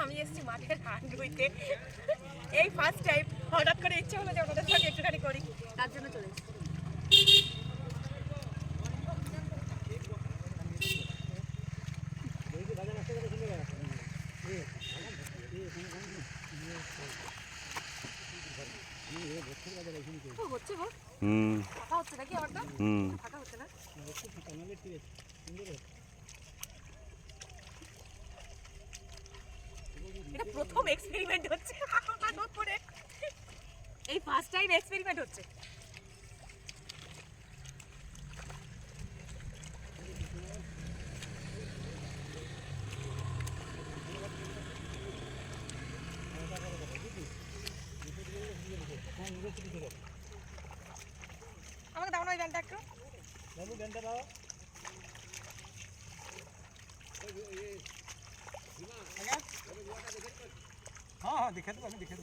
আমি এসেছি মাঠের হাট রুইতে এই ফার্স্ট টাইম হঠাৎ করে ইচ্ছে হলো যে ওনাদের সঙ্গে একটুখানি করি। তার জন্য চলে এসেছি। ও, হচ্ছে গো হুম। ফাঁকা হচ্ছে নাকি আমারটা হুম। ফাঁকা হচ্ছে না? এটা প্রথম এক্সপেরিমেন্ট হচ্ছে। করে এই ফার্স্ট টাইম এক্সপেরিমেন্ট হচ্ছে। আমাকে দাও না ওই ব্যান্ডটা একটু। বাবু ব্যান্ডটা দাও। আচ্ছা ਹਾਂ ਦੇਖਿਆ ਤਾਂ ਦੇਖਿਆ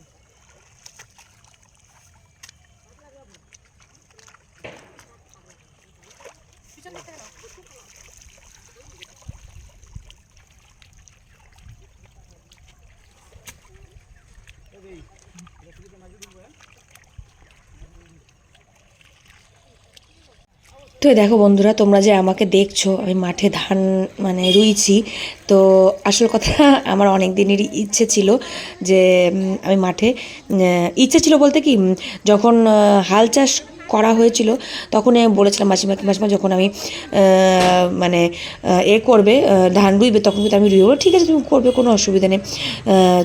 তো দেখো বন্ধুরা, তোমরা যে আমাকে দেখছ, আমি মাঠে ধান মানে রুইছি, তো আসল কথা আমার অনেক দিনেরই ইচ্ছে ছিল যে আমি মাঠে ইচ্ছে ছিল বলতে কি যখন হাল চাষ করা হয়েছিল তখন আমি বলেছিলাম মাসিমাকে মাসিমা, যখন আমি মানে এ করবে ধান রুইবে, তখন কিন্তু আমি রুইব। ঠিক আছে, তুমি করবে, কোনো অসুবিধা নেই।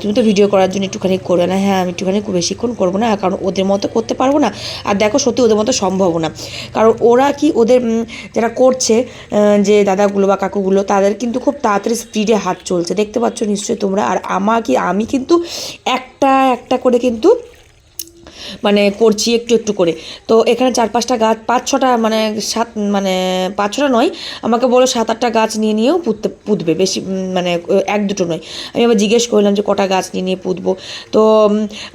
তুমি তো ভিডিও করার জন্য একটুখানি করবে না। হ্যাঁ আমি একটুখানি বেশিক্ষণ করব না, কারণ ওদের মতো করতে পারব না। আর দেখো, সত্যি ওদের মতো সম্ভব না। কারণ ওরা কি ওদের যারা করছে যে দাদাগুলো বা কাকুগুলো, তাদের কিন্তু খুব তাড়াতাড়ি স্পিডে হাত চলছে। দেখতে পাচ্ছ নিশ্চয়ই তোমরা। আর আমার কি, আমি কিন্তু একটা একটা করে কিন্তু মানে করছি একটু একটু করে। তো এখানে চার পাঁচটা গাছ, পাঁচ ছটা মানে সাত মানে পাঁচ ছটা নয়, আমাকে বলো সাত আটটা গাছ নিয়ে নিয়েও পুঁততে, পুঁতবে, বেশি মানে এক দুটো নয়। আমি আবার জিজ্ঞেস করলাম যে কটা গাছ নিয়ে নিয়ে পুঁতবো। তো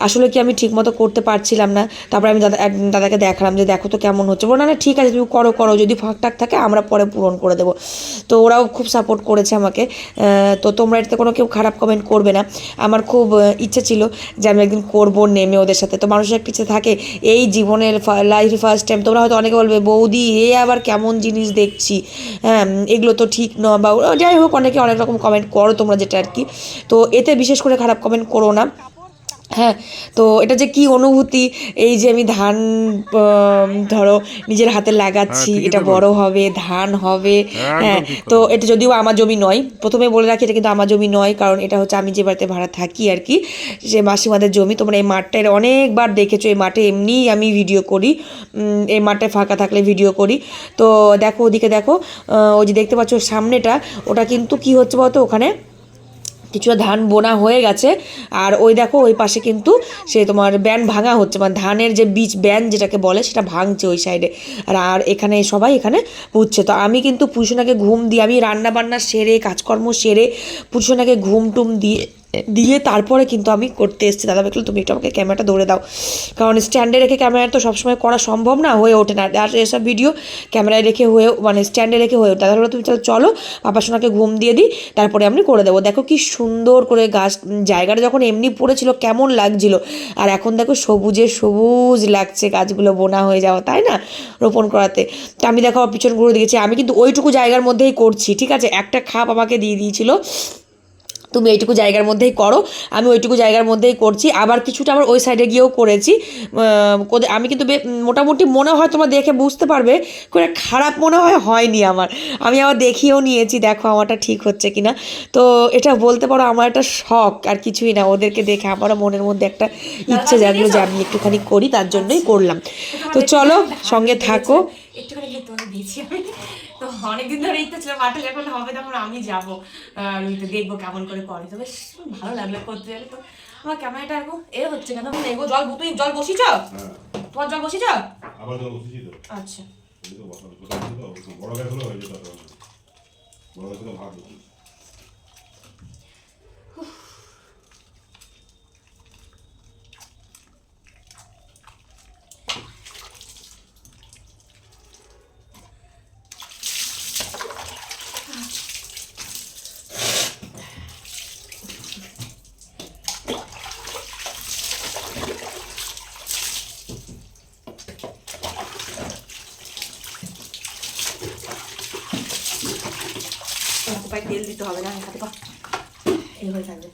আসলে কি আমি ঠিকমতো করতে পারছিলাম না। তারপরে আমি দাদা, এক দাদাকে দেখালাম যে দেখো তো কেমন হচ্ছে। বলো না না, ঠিক আছে, তুমি করো করো, যদি ফাঁক টাক থাকে আমরা পরে পূরণ করে দেবো। তো ওরাও খুব সাপোর্ট করেছে আমাকে। তো তোমরা এটাতে কোনো কেউ খারাপ কমেন্ট করবে না। আমার খুব ইচ্ছে ছিল যে আমি একদিন করব, নেমে ওদের সাথে। তো মানুষের একটা পিছে থাকে। এই জীবনের লাইফে ফার্স্ট টাইম তোমরা হয়তো অনেকে বলবে, বৌদি, এ আবার কেমন জিনিস দেখছি? হ্যাঁ এগুলো তো ঠিক নয় বা যাই হোক, অনেকে অনেক রকম কমেন্ট করো তোমরা যেটা আর কি। তো এতে বিশেষ করে খারাপ কমেন্ট করো না। হ্যাঁ তো এটা যে কি অনুভূতি? এই যে আমি ধান ধরো নিজের হাতে লাগাচ্ছি হ্যাঁ, এটা বড় হবে ধান হবে হ্যাঁ তো এটা যদিও আমার জমি নয় প্রথমে বলে রাখি এটা কিন্তু আমার জমি নয় কারণ এটা হচ্ছে আমি যে বাড়িতে ভাড়া থাকি আর কি যে মাসিমাদের জমি তোমরা এই মাঠটা এর অনেকবার দেখেছ এই মাঠে এমনিই আমি ভিডিও করি এই মাঠে ফাঁকা থাকলে ভিডিও করি তো দেখো ওদিকে দেখো ওই যে দেখতে পাচ্ছ সামনেটা ওটা কিন্তু কি হচ্ছে বলতো ওখানে? কিছুটা ধান বোনা হয়ে গেছে। আর ওই দেখো, ওই পাশে কিন্তু সে তোমার ব্যান ভাঙা হচ্ছে মানে ধানের যে বীজ ব্যান যেটাকে বলে, সেটা ভাঙছে ওই সাইডে আর আর এখানে সবাই এখানে পুজছে তো আমি কিন্তু পুষোনাকে ঘুম দিয়ে, আমি রান্না বান্না সেরে, কাজকর্ম সেরে পুষোনাকে ঘুম টুম দিয়ে দিয়ে তারপরে কিন্তু আমি করতে এসেছি। দাদা দেখল তুমি একটু আমাকে ক্যামেরাটা ধরে দাও। কারণ স্ট্যান্ডে রেখে ক্যামেরা তো সবসময় করা সম্ভব না, হয়ে ওঠে না। আর এসব ভিডিও ক্যামেরায় রেখে হয়ে মানে স্ট্যান্ডে রেখে হয়ে ওঠে দাদা বলল, তুমি তাহলে চলো পাপা সোনাকে ঘুম দিয়ে দিই, তারপরে আমি করে দেবো। দেখো কি সুন্দর করে গাছ, জায়গাটা যখন এমনি পড়েছিল, কেমন লাগছিল। আর এখন দেখো সবুজে সবুজ লাগছে গাছগুলো বোনা হয়ে যাওয়া, তাই না? রোপণ করাতে। তো আমি দেখো, পিছন ঘুরে দিয়েছি আমি কিন্তু ওইটুকু জায়গার মধ্যেই করছি, ঠিক আছে? একটা খাপ আমাকে দিয়ে দিয়েছিল। তুমি এইটুকু জায়গার মধ্যেই করো আমি ওইটুকু জায়গার মধ্যেই করছি। আবার কিছুটা আবার ওই সাইডে গিয়েও করেছি। আমি কিন্তু মোটামুটি মনে হয় তোমরা দেখে বুঝতে পারবে করে খারাপ মনে হয় হয়নি আমার। আমি আবার দেখিয়েও নিয়েছি দেখো আমারটা ঠিক হচ্ছে কিনা। তো এটা বলতে পারো আমার একটা শখ আর কিছুই না। ওদেরকে দেখে আমারও মনের মধ্যে একটা ইচ্ছে জাগলো যে আমি একটুখানি করি তার জন্যই করলাম। তো চলো সঙ্গে থাকো। একটুখানি দিয়েছি আমি। অনেকদিন ধরে ইচ্ছা ছিল মাঠে যখন হবে তখন আমি যাব। তো রুইতে দেখব কেমন করে করে। তো বেশ ভালো লাগল করতে গেলে তো। আমার ক্যামেরাটা এরকম এ হচ্ছে কেন এগো জল তুই জল বসিছ তোমার জল বসিছ আবার জল বসেছি তো। আচ্ছা। বড় গাছ হলে হয়ে যেত বড় গাছ হলে ভাত হতো। পায়ে তেল দিতে হবে না হাতে পা এই থাকবে।